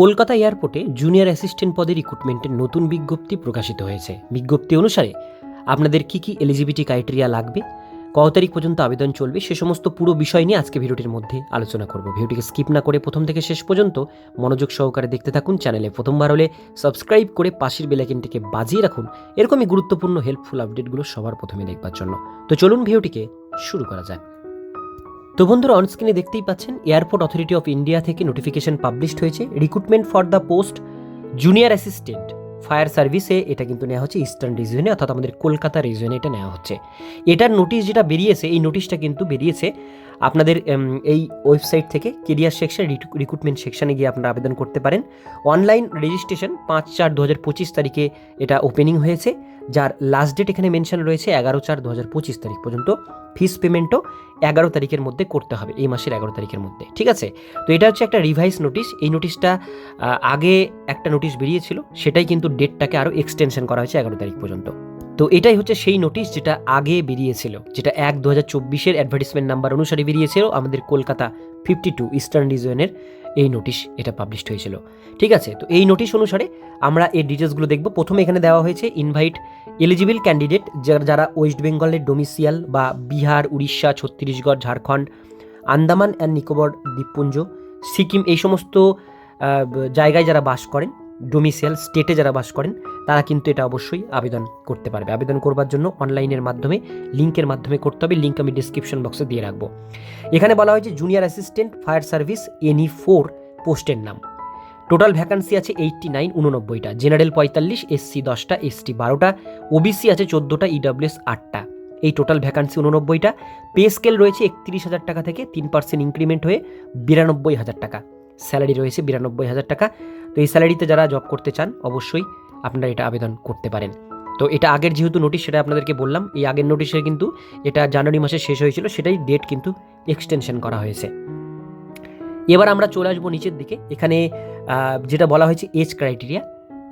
কলকাতা এয়ারপোর্টে junior assistant পদে রিক্রুটমেন্টের নতুন বিজ্ঞপ্তি প্রকাশিত হয়েছে। বিজ্ঞপ্তি অনুসারে আপনাদের কি কি এলিজিবিলিটি ক্রাইটেরিয়া লাগবে, কত তারিখ পর্যন্ত আবেদন চলবে, সে সমস্ত পুরো বিষয় নিয়ে আজকে ভিডিওটির মধ্যে আলোচনা করব। ভিডিওটিকে স্কিপ না করে প্রথম থেকে শেষ পর্যন্ত মনোযোগ সহকারে দেখতে থাকুন চ্যানেলে। প্রথমবার হলে সাবস্ক্রাইব করে পাশের বেলাইকিনটিকে বাজিয়ে রাখুন। এরকমই গুরুত্বপূর্ণ হেল্পফুল আপডেটগুলো সবার প্রথমে দেখবার জন্য। তো চলুন ভিডিওটিকে শুরু করা যাক। তো বন্ধুরা অনস্ক্রিনে দেখতেই পাচ্ছেন এয়ারপোর্ট অথরিটি অফ ইন্ডিয়া থেকে নোটিফিকেশন পাবলিশড হয়েছে। Recruitment for the post junior assistant fire সার্ভিসে এটা কিন্তু নেওয়া হচ্ছে ইস্টার্ন রিজিয়নে অর্থাৎ আমাদের কলকাতা রিজিয়নে এটা নেওয়া হচ্ছে। এটার নোটিশ যেটা বেরিয়েছে, এই নোটিশটা কিন্তু বেরিয়েছে আপনাদের এই ওয়েবসাইট থেকে কেরিয়ার সেকশন রিক্রুটমেন্ট সেকশনে গিয়ে আপনারা আবেদন করতে পারেন। অনলাইন রেজিস্ট্রেশন পাঁচ চার দু হাজার পঁচিশ তারিখে এটা ওপেনিং হয়েছে। যার লাস্ট ডেট এখানে মেনশন রয়েছে এগারো চার দু হাজার পঁচিশ তারিখ পর্যন্ত। ফিস পেমেন্টও এগারো তারিখের মধ্যে করতে হবে, এই মাসের এগারো তারিখের মধ্যে, ঠিক আছে? তো এটা হচ্ছে একটা রিভাইস নোটিশ এই নোটিশটা আগে একটা নোটিশ বেরিয়েছিল, সেটাই কিন্তু ডেটটাকে আরও এক্সটেনশন করা হয়েছে এগারো তারিখ পর্যন্ত। তো এটাই হচ্ছে সেই নোটিশ যেটা আগে বেরিয়েছিল, যেটা এক দু হাজার চব্বিশের অ্যাডভার্টিসমেন্ট নাম্বার অনুসারে বেরিয়েছিল, আমাদের কলকাতা ফিফটি টু ইস্টার্ন রিজিয়নের এই নোটিশ এটা পাবলিশড হয়েছিল। ঠিক আছে, তো এই নোটিশ অনুসারে আমরা এই ডিটেলসগুলো দেখব। প্রথমে এখানে দেওয়া হয়েছে ইনভাইট এলিজিবল ক্যান্ডিডেট যারা ওয়েস্ট বেঙ্গলের ডোমিসিয়াল বা বিহার উড়িষ্যা ছত্তিশগড় ঝাড়খণ্ড আন্দামান অ্যান্ড নিকোবর দ্বীপপুঞ্জ সিকিম এই সমস্ত জায়গায় যারা বাস করেন ডোমিসিয়াল স্টেটে যারা বাস করেন, তারা কিন্তু এটা অবশ্যই আবেদন করতে পারবে। আবেদন করবার জন্য অনলাইনের মাধ্যমে, লিঙ্কের মাধ্যমে করতে হবে। লিঙ্ক আমি ডিসক্রিপশন বক্সে দিয়ে রাখব। এখানে বলা হয়েছে junior assistant fire service any four পোস্টের নাম। টোটাল ভ্যাকান্সি আছে এইটটি নাইন উননব্বইটা। জেনারেল পঁয়তাল্লিশ এসসি দশটা এসটি বারোটা। ওবিসি আছে চোদ্দোটা ইডাব্লিউএস আটটা। এই টোটাল ভ্যাকান্সি উননব্বইটা। পে স্কেল রয়েছে একত্রিশ হাজার টাকা থেকে তিন পার্সেন্ট ইনক্রিমেন্ট হয়ে বিরানব্বই হাজার টাকা। স্যালারি রয়েছে বিরানব্বই হাজার টাকা। তো এই স্যালারিতে যারা জব করতে চান, অবশ্যই আপনারা এটা আবেদন করতে পারেন। তো এটা আগের যেহেতু নোটিশ সেটা আপনাদেরকে বললাম, এই আগের নোটিশে কিন্তু এটা জানুয়ারি মাসে শেষ হয়েছিল, সেটাই ডেট কিন্তু এক্সটেনশন করা হয়েছে। এবার আমরা চলে আসব নিচের দিকে। এখানে যেটা বলা হয়েছে এজ ক্রাইটেরিয়া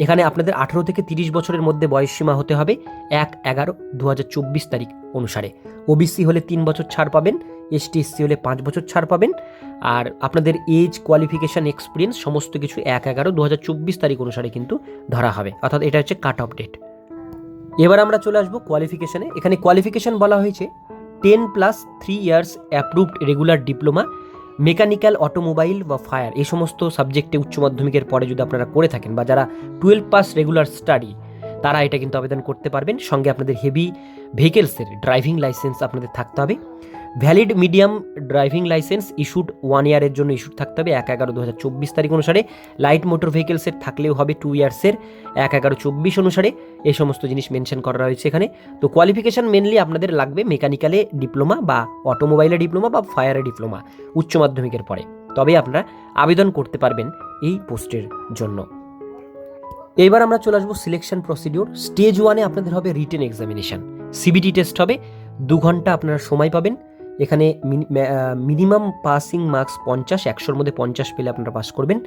এখানে আপনাদের আঠেরো থেকে তিরিশ বছরের মধ্যে বয়সসীমা হতে হবে এক এগারো দু তারিখ অনুসারে। ওবিসি হলে তিন বছর ছাড় পাবেন এসটি এসসি হলে পাঁচ বছর ছাড় পাবেন। আর আপনাদের এজ, কোয়ালিফিকেশান, এক্সপিরিয়েন্স সমস্ত কিছু এক এগারো দু হাজার চব্বিশ তারিখ অনুসারে কিন্তু ধরা হবে। অর্থাৎ এটা হচ্ছে কাট অফ ডেট। এবার আমরা চলে আসব কোয়ালিফিকেশানে। এখানে কোয়ালিফিকেশান বলা হয়েছে। Ten plus three years approved regular diploma, mechanical, automobile বা ফায়ার, এই সমস্ত সাবজেক্টে উচ্চ মাধ্যমিকের পরে যদি আপনারা করে থাকেন বা যারা টুয়েলভ পাস রেগুলার স্টাডি, তারা এটা কিন্তু আবেদন করতে পারবেন। সঙ্গে আপনাদের হেভি ভেহিকেলসের ড্রাইভিং লাইসেন্স আপনাদের থাকতে হবে। Valid medium driving licence issued one ইয়ারের জন্য ইস্যুড থাকতে হবে, এক এগারো দু হাজার চব্বিশ তারিখ অনুসারে। লাইট মোটর ভেহিকেলসের থাকলেও হবে টু ইয়ার্সের এক এগারো চব্বিশ অনুসারে। এই সমস্ত জিনিস মেনশন করা রয়েছে এখানে। তো কোয়ালিফিকেশান মেনলি আপনাদের লাগবে মেকানিক্যালে ডিপ্লোমা বা অটোমোবাইলে ডিপ্লোমা বা ফায়ারে ডিপ্লোমা উচ্চ মাধ্যমিকের পরে। তবে আপনারা আবেদন করতে পারবেন এই পোস্টের জন্য। এইবার আমরা চলে আসব সিলেকশন প্রসিডিওর স্টেজ ওয়ানে আপনাদের হবে রিটেন এক্সামিনেশন সিবিটি টেস্ট হবে, দু ঘণ্টা আপনারা সময় পাবেন। এখানে মিনিমাম পাসিং মার্কস পঞ্চাশ, একশোর মধ্যে পঞ্চাশ পেলে আপনারা পাস করবেন।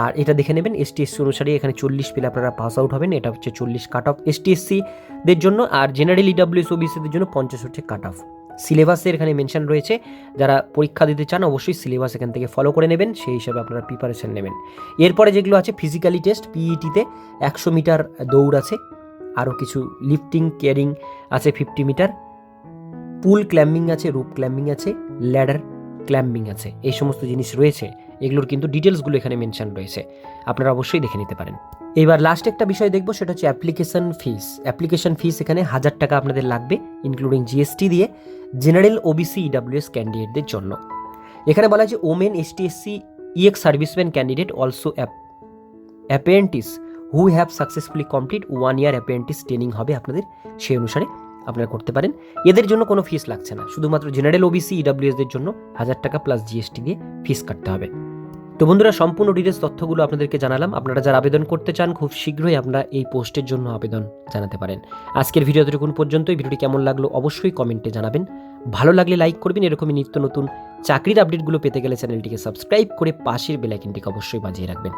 আর এটা দেখে নেবেন এসটি এসসি অনুসারে এখানে চল্লিশ পেলে আপনারা পাস আউট হবেন, এটা হচ্ছে চল্লিশ কাট অফ এসটি এসসিদের জন্য। আর জেনারেল ইডাব্লিউএস ওবিসিদের জন্য পঞ্চাশ হচ্ছে কাট অফ সিলেবাসের এখানে মেনশন রয়েছে, যারা পরীক্ষা দিতে চান অবশ্যই সিলেবাস এখান থেকে ফলো করে নেবেন, সেই হিসাবে আপনারা প্রিপারেশন নেবেন। এরপরে যেগুলো আছে ফিজিক্যালি টেস্ট পিইটিতে একশো মিটার দৌড় আছে, আরও কিছু লিফটিং কেয়ারিং আছে ফিফটি মিটার। পুল ক্ল্যাম্বিং আছে, রুপ ক্ল্যাম্বিং আছে, ল্যাডার ক্ল্যাম্বিং আছে, এই সমস্ত জিনিস রয়েছে। এগুলোর কিন্তু ডিটেলসগুলো এখানে মেনশান রয়েছে। আপনারা অবশ্যই দেখে নিতে পারেন। এবার লাস্ট একটা বিষয় দেখব, সেটা হচ্ছে অ্যাপ্লিকেশন ফিস অ্যাপ্লিকেশন ফিস এখানে হাজার টাকা আপনাদের লাগবে ইনক্লুডিং জিএসটি দিয়ে জেনারেল ওবিসি ইডাব্লিউএস ক্যান্ডিডেটদের জন্য। এখানে বলা আছে women ST SC ex serviceman candidate also app apprentice who have successfully complete one year apprentice training হবে আপনাদের সেই অনুসারে। আপনারা করতে পারেন। এদের জন্য কোনো ফিস লাগছে না। শুধুমাত্র জেনারেল ওবিসি ইডাব্লিউএসদের জন্য হাজার টাকা প্লাস জিএসটি দিয়ে ফিস কাটতে হবে। তো বন্ধুরা, সম্পূর্ণ ডিটেলস তথ্যগুলো আপনাদেরকে জানালাম। আপনারা যারা আবেদন করতে চান, খুব শীঘ্রই আপনারা এই পোস্টের জন্য আবেদন জানাতে পারেন। আজকের ভিডিও এতটুকুন পর্যন্তই। ভিডিওটি কেমন লাগল অবশ্যই কমেন্টে জানাবেন। ভালো লাগলে লাইক করবেন। এরকমই নিত্য নতুন চাকরির আপডেটগুলো পেতে গেলে চ্যানেলটিকে সাবস্ক্রাইব করে পাশের বেলাইকিনটিকে অবশ্যই বাজিয়ে রাখবেন।